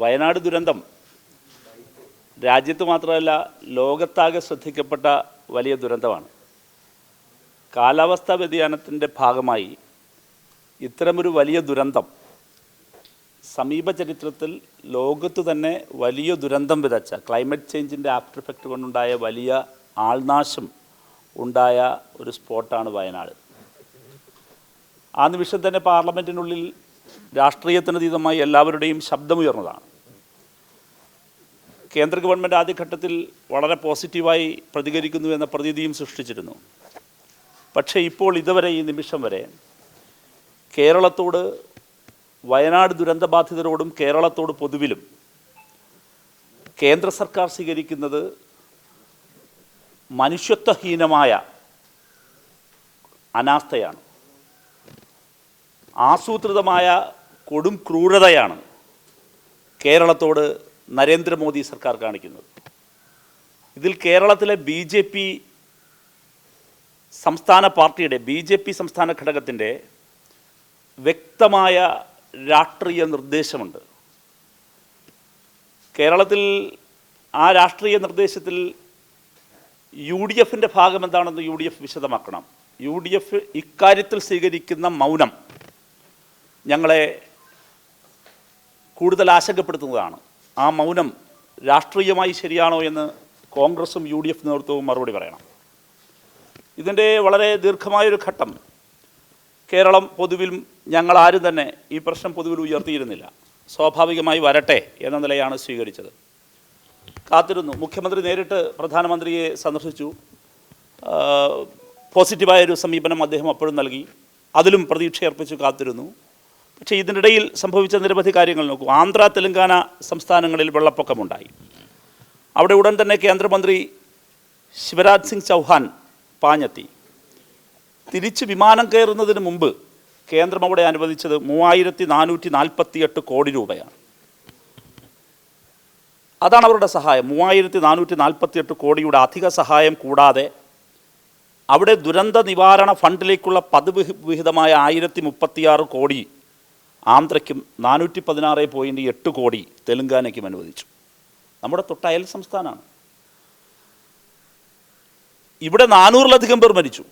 വയനാട് ദുരന്തം. രാജ്യത്ത് മാത്രമല്ല ലോകത്താകെ ശ്രദ്ധിക്കപ്പെട്ട വലിയ ദുരന്തമാണ്. കാലാവസ്ഥാ വ്യതിയാനത്തിന്റെ ഭാഗമായി ഇത്തരമൊരു വലിയ ദുരന്തം സമീപ ചരിത്രത്തിൽ ലോകത്ത് തന്നെ വലിയ ദുരന്തം വിതച്ച ക്ലൈമറ്റ് ചേഞ്ചിന്റെ ആഫ്റ്റർ എഫക്റ്റ് കൊണ്ടുണ്ടായ വലിയ ആൾനാശം ഉണ്ടായ ഒരു സ്പോട്ടാണ് വയനാട്. ആ നിമിഷം തന്നെ പാർലമെന്റിനുള്ളിൽ രാഷ്ട്രീയത്തിനതീതമായി എല്ലാവരുടെയും ശബ്ദമുയർന്നതാണ്. കേന്ദ്ര ഗവൺമെന്റ് ആദ്യഘട്ടത്തിൽ വളരെ പോസിറ്റീവായി പ്രതികരിക്കുന്നു എന്ന പ്രതീതിയും സൃഷ്ടിച്ചിരുന്നു. പക്ഷേ ഇപ്പോൾ ഇതുവരെ ഈ നിമിഷം വരെ കേരളത്തോട് വയനാട് ദുരന്തബാധിതരോടും കേരളത്തോട് പൊതുവിലും കേന്ദ്ര സർക്കാർ സ്വീകരിക്കുന്നത് മനുഷ്യത്വഹീനമായ അനാസ്ഥയാണ്. ആസൂത്രിതമായ കൊടും ക്രൂരതയാണ് കേരളത്തോട് നരേന്ദ്രമോദി സർക്കാർ കാണിക്കുന്നത്. ഇതിൽ കേരളത്തിലെ ബി ജെ പി സംസ്ഥാന പാർട്ടിയുടെ ബി ജെ പി സംസ്ഥാന ഘടകത്തിന്റെ വ്യക്തമായ രാഷ്ട്രീയ നിർദ്ദേശമുണ്ട്. കേരളത്തിൽ ആ രാഷ്ട്രീയ നിർദ്ദേശത്തിൽ യു ഡി എഫിന്റെ ഭാഗം എന്താണെന്ന് യു ഡി എഫ് വിശദമാക്കണം. യു ഡി എഫ് ഇക്കാര്യത്തിൽ സ്വീകരിക്കുന്ന മൗനം ഞങ്ങളെ കൂടുതൽ ആശങ്കപ്പെടുത്തുന്നതാണ്. ആ മൗനം രാഷ്ട്രീയമായി ശരിയാണോ എന്ന് കോൺഗ്രസും യു ഡി എഫ് നേതൃത്വവും മറുപടി പറയണം. ഇതിന്റെ വളരെ ദീർഘമായൊരു ഘട്ടം. കേരളം പൊതുവിൽ ഞങ്ങളാരും തന്നെ ഈ പ്രശ്നം പൊതുവിൽ ഉയർത്തിയിരുന്നില്ല. സ്വാഭാവികമായി വരട്ടെ എന്ന നിലയാണ് സ്വീകരിച്ചത്. കാത്തിരുന്നു. മുഖ്യമന്ത്രി നേരിട്ട് പ്രധാനമന്ത്രിയെ സന്ദർശിച്ചു. പോസിറ്റീവായൊരു സമീപനം അദ്ദേഹം അപ്പോഴും നൽകി. അതിലും പ്രതീക്ഷയർപ്പിച്ചു കാത്തിരുന്നു. പക്ഷേ ഇതിനിടയിൽ സംഭവിച്ച നിരവധി കാര്യങ്ങൾ നോക്കൂ. ആന്ധ്ര തെലങ്കാന സംസ്ഥാനങ്ങളിൽ വെള്ളപ്പൊക്കമുണ്ടായി. അവിടെ ഉടൻ തന്നെ കേന്ദ്രമന്ത്രി ശിവരാജ് സിംഗ് ചൗഹാൻ പാഞ്ഞെത്തി. തിരിച്ച് വിമാനം കയറുന്നതിന് മുമ്പ് കേന്ദ്രം അവിടെ അനുവദിച്ചത് മൂവായിരത്തി നാനൂറ്റി നാൽപ്പത്തിയെട്ട് കോടി രൂപയാണ്. അതാണ് അവരുടെ സഹായം. മൂവായിരത്തി നാനൂറ്റി നാൽപ്പത്തിയെട്ട് കോടിയുടെ അധിക സഹായം കൂടാതെ അവിടെ ദുരന്ത നിവാരണ ഫണ്ടിലേക്കുള്ള പതിവ് വിഹിതമായ ആയിരത്തി മുപ്പത്തിയാറ് കോടി ആന്ധ്രയ്ക്കും നാനൂറ്റി പതിനാറ് പോയിന്റ് എട്ട് കോടി തെലുങ്കാനയ്ക്കും അനുവദിച്ചു. നമ്മുടെ തൊട്ടയൽ സംസ്ഥാനമാണ് ഇവിടെ നാനൂറിലധികം പേർ മരിച്ചു.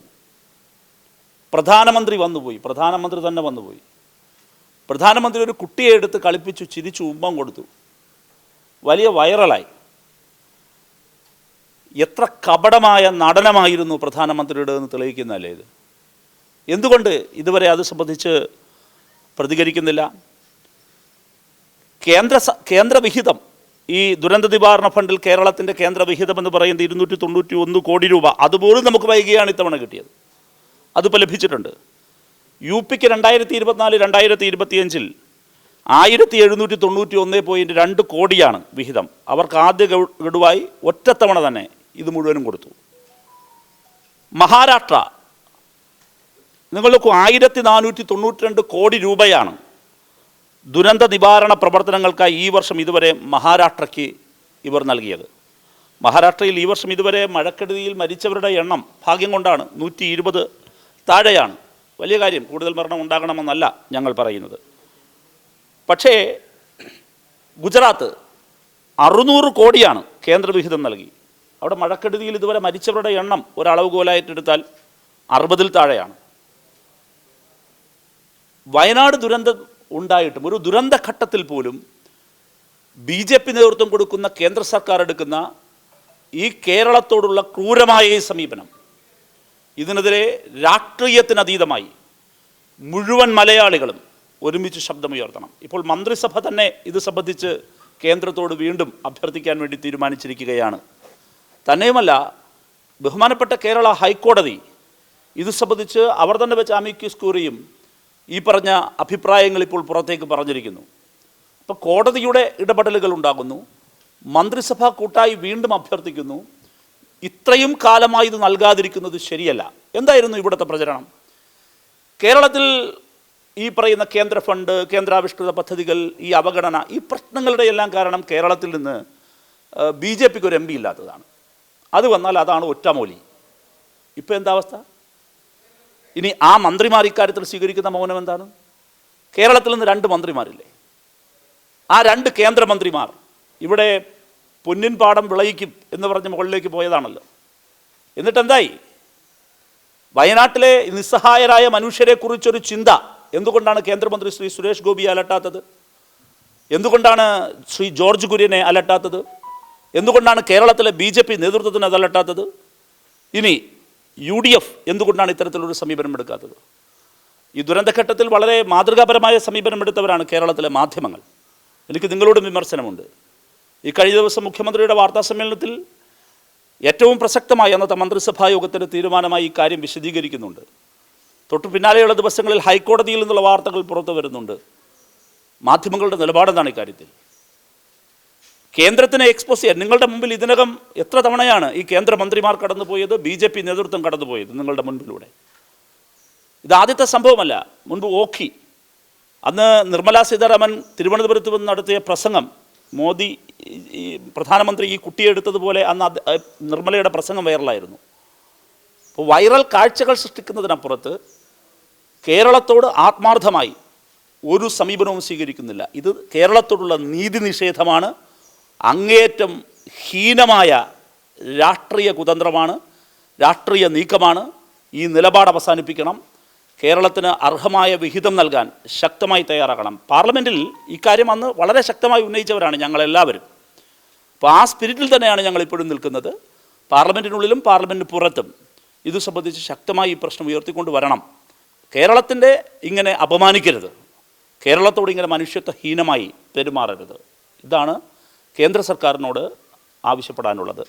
പ്രധാനമന്ത്രി വന്നുപോയി. പ്രധാനമന്ത്രി തന്നെ വന്നുപോയി. പ്രധാനമന്ത്രി ഒരു കുട്ടിയെ എടുത്ത് കളിപ്പിച്ചു ചിരിച്ചു ഉമ്മം കൊടുത്തു. വലിയ വൈറലായി. എത്ര കപടമായ നടനമായിരുന്നു പ്രധാനമന്ത്രിയുടെ എന്ന് തെളിയിക്കുന്നതല്ലേ ഇത്? എന്തുകൊണ്ട് ഇതുവരെ അത് സംബന്ധിച്ച് പ്രതികരിക്കുന്നില്ല. കേന്ദ്ര കേന്ദ്രവിഹിതം ഈ ദുരന്ത നിവാരണ ഫണ്ടിൽ കേരളത്തിന്റെ കേന്ദ്രവിഹിതം എന്ന് പറയുന്നത് ഇരുന്നൂറ്റി തൊണ്ണൂറ്റി ഒന്ന് കോടി രൂപ. അതുപോലും നമുക്ക് വൈകിയാണ് ഇത്തവണ കിട്ടിയത്. അതിപ്പോൾ ലഭിച്ചിട്ടുണ്ട്. യു പിക്ക് രണ്ടായിരത്തി ഇരുപത്തിനാല് രണ്ടായിരത്തി ഇരുപത്തിയഞ്ചിൽ ആയിരത്തി എഴുന്നൂറ്റി തൊണ്ണൂറ്റി ഒന്ന് പോയിന്റ് രണ്ട് കോടിയാണ് വിഹിതം. അവർക്ക് ആദ്യ ഗഡു- ഗഡുവായി ഒറ്റത്തവണ തന്നെ ഇത് മുഴുവനും കൊടുത്തു. മഹാരാഷ്ട്ര നിങ്ങൾ നോക്കൂ ആയിരത്തി നാനൂറ്റി തൊണ്ണൂറ്റി രണ്ട് കോടി രൂപയാണ് ദുരന്ത നിവാരണ പ്രവർത്തനങ്ങൾക്കായി ഈ വർഷം ഇതുവരെ മഹാരാഷ്ട്രയ്ക്ക് ഇവർ നൽകിയത്. മഹാരാഷ്ട്രയിൽ ഈ വർഷം ഇതുവരെ മഴക്കെടുതിയിൽ മരിച്ചവരുടെ എണ്ണം ഭാഗ്യം കൊണ്ടാണ് നൂറ്റി ഇരുപത് താഴെയാണ്. വലിയ കാര്യം കൂടുതൽ മരണം ഉണ്ടാകണമെന്നല്ല ഞങ്ങൾ പറയുന്നത്. പക്ഷേ ഗുജറാത്ത് അറുന്നൂറ് കോടിയാണ് കേന്ദ്രവിഹിതം നൽകി. അവിടെ മഴക്കെടുതിയിൽ ഇതുവരെ മരിച്ചവരുടെ എണ്ണം ഒരളവ് കോലായിട്ടെടുത്താൽ അറുപതിൽ താഴെയാണ്. വയനാട് ദുരന്തം ഉണ്ടായിട്ടും ഒരു ദുരന്ത ഘട്ടത്തിൽ പോലും ബി ജെ പി നേതൃത്വം കൊടുക്കുന്ന കേന്ദ്ര സർക്കാർ എടുക്കുന്ന ഈ കേരളത്തോടുള്ള ക്രൂരമായ ഈ സമീപനം ഇതിനെതിരെ രാഷ്ട്രീയത്തിനതീതമായി മുഴുവൻ മലയാളികളും ഒരുമിച്ച് ശബ്ദമുയർത്തണം. ഇപ്പോൾ മന്ത്രിസഭ തന്നെ ഇത് സംബന്ധിച്ച് കേന്ദ്രത്തോട് വീണ്ടും അഭ്യർത്ഥിക്കാൻ വേണ്ടി തീരുമാനിച്ചിരിക്കുകയാണ്. തന്നെയുമല്ല ബഹുമാനപ്പെട്ട കേരള ഹൈക്കോടതി ഇത് സംബന്ധിച്ച് അവർ തന്നെ വെച്ച് അമിക്യൂസ് കൂറിയും ഈ പറഞ്ഞ അഭിപ്രായങ്ങൾ ഇപ്പോൾ പുറത്തേക്ക് പറഞ്ഞിരിക്കുന്നു. അപ്പോൾ കോടതിയുടെ ഇടപെടലുകൾ ഉണ്ടാകുന്നു. മന്ത്രിസഭ കൂട്ടായി വീണ്ടും അഭ്യർത്ഥിക്കുന്നു. ഇത്രയും കാലമായി ഇത് നൽകാതിരിക്കുന്നത് ശരിയല്ല. എന്തായിരുന്നു ഇവിടുത്തെ പ്രചരണം? കേരളത്തിൽ ഈ പറയുന്ന കേന്ദ്ര ഫണ്ട് കേന്ദ്രാവിഷ്കൃത പദ്ധതികൾ ഈ അവഗണന ഈ പ്രശ്നങ്ങളുടെ എല്ലാം കാരണം കേരളത്തിൽ നിന്ന് ബി ജെ പിക്ക് ഒരു എം പി ഇല്ലാത്തതാണ്. അത് വന്നാൽ അതാണ് ഒറ്റമൂലി. ഇപ്പോൾ എന്താ അവസ്ഥ? ഇനി ആ മന്ത്രിമാർ ഇക്കാര്യത്തിൽ സ്വീകരിക്കുന്ന മൗനം എന്താണ്? കേരളത്തിൽ നിന്ന് രണ്ട് മന്ത്രിമാരില്ലേ? ആ രണ്ട് കേന്ദ്രമന്ത്രിമാർ ഇവിടെ പൊന്നിൻ പാടം വിളയിക്കും എന്ന് പറഞ്ഞ് മുകളിലേക്ക് പോയതാണല്ലോ. എന്നിട്ടെന്തായി? വയനാട്ടിലെ നിസ്സഹായരായ മനുഷ്യരെക്കുറിച്ചൊരു ചിന്ത എന്തുകൊണ്ടാണ് കേന്ദ്രമന്ത്രി ശ്രീ സുരേഷ് ഗോപിയെ അലട്ടാത്തത്? എന്തുകൊണ്ടാണ് ശ്രീ ജോർജ് കുര്യനെ അലട്ടാത്തത്? എന്തുകൊണ്ടാണ് കേരളത്തിലെ ബി ജെ പി നേതൃത്വത്തിന് അത് അലട്ടാത്തത്? ഇനി യു ഡി എഫ് എന്തുകൊണ്ടാണ് ഇത്തരത്തിലൊരു സമീപനം എടുക്കാത്തത്? ഈ ദുരന്തഘട്ടത്തിൽ വളരെ മാതൃകാപരമായ സമീപനം എടുത്തവരാണ് കേരളത്തിലെ മാധ്യമങ്ങൾ. എനിക്ക് നിങ്ങളോടും വിമർശനമുണ്ട്. ഈ കഴിഞ്ഞ ദിവസം മുഖ്യമന്ത്രിയുടെ വാർത്താ സമ്മേളനത്തിൽ ഏറ്റവും പ്രസക്തമായി അന്നത്തെ മന്ത്രിസഭാ യോഗത്തിന്റെ തീരുമാനമായി ഈ കാര്യം വിശദീകരിക്കുന്നുണ്ട്. തൊട്ടു പിന്നാലെയുള്ള ദിവസങ്ങളിൽ ഹൈക്കോടതിയിൽ നിന്നുള്ള വാർത്തകൾ പുറത്തു വരുന്നുണ്ട്. മാധ്യമങ്ങളുടെ നിലപാടെന്താണ് ഇക്കാര്യത്തിൽ? കേന്ദ്രത്തിനെ എക്സ്പോസ് ചെയ്യാൻ. നിങ്ങളുടെ മുമ്പിൽ ഇതിനകം എത്ര തവണയാണ് ഈ കേന്ദ്രമന്ത്രിമാർ കടന്നുപോയത് ബി ജെ പി നേതൃത്വം കടന്നുപോയത് നിങ്ങളുടെ മുൻപിലൂടെ? ഇത് ആദ്യത്തെ സംഭവമല്ല. മുൻപ് ഓഖി. അന്ന് നിർമ്മലാ സീതാരാമൻ തിരുവനന്തപുരത്ത് വന്ന് നടത്തിയ പ്രസംഗം മോദി ഈ- പ്രധാനമന്ത്രി ഈ കുട്ടിയെ എടുത്തതുപോലെ അന്ന് നിർമ്മലയുടെ പ്രസംഗം വൈറലായിരുന്നു. അപ്പോൾ വൈറൽ കാഴ്ചകൾ സൃഷ്ടിക്കുന്നതിനപ്പുറത്ത് കേരളത്തോട് ആത്മാർത്ഥമായി ഒരു സമീപനവും സ്വീകരിക്കുന്നില്ല. ഇത് കേരളത്തോടുള്ള നീതി നിഷേധമാണ്. അങ്ങേയറ്റം ഹീനമായ രാഷ്ട്രീയ കുതന്ത്രമാണ് രാഷ്ട്രീയ നീക്കമാണ് ഈ നിലപാട് അവസാനിപ്പിക്കണം. കേരളത്തിന് അർഹമായ വിഹിതം നൽകാൻ ശക്തമായി തയ്യാറാക്കണം പാർലമെന്റിൽ ഇക്കാര്യം അന്ന് വളരെ ശക്തമായി ഉന്നയിച്ചവരാണ് ഞങ്ങളെല്ലാവരും. അപ്പോൾ ആ സ്പിരിറ്റിൽ തന്നെയാണ് ഞങ്ങൾ ഇപ്പോഴും നിൽക്കുന്നത്. പാർലമെന്റിനുള്ളിലും പാർലമെന്റിന് പുറത്തും. ഇത് സംബന്ധിച്ച് ശക്തമായി ഈ പ്രശ്നം ഉയർത്തിക്കൊണ്ട് വരണം. കേരളത്തിന്റെ ഇങ്ങനെ അപമാനിക്കരുത്. കേരളത്തോട് ഇങ്ങനെ മനുഷ്യത്വഹീനമായി പെരുമാറരുത്. ഇതാണ് കേന്ദ്ര സർക്കാരിനോട് ആവശ്യപ്പെടാനുള്ളത്.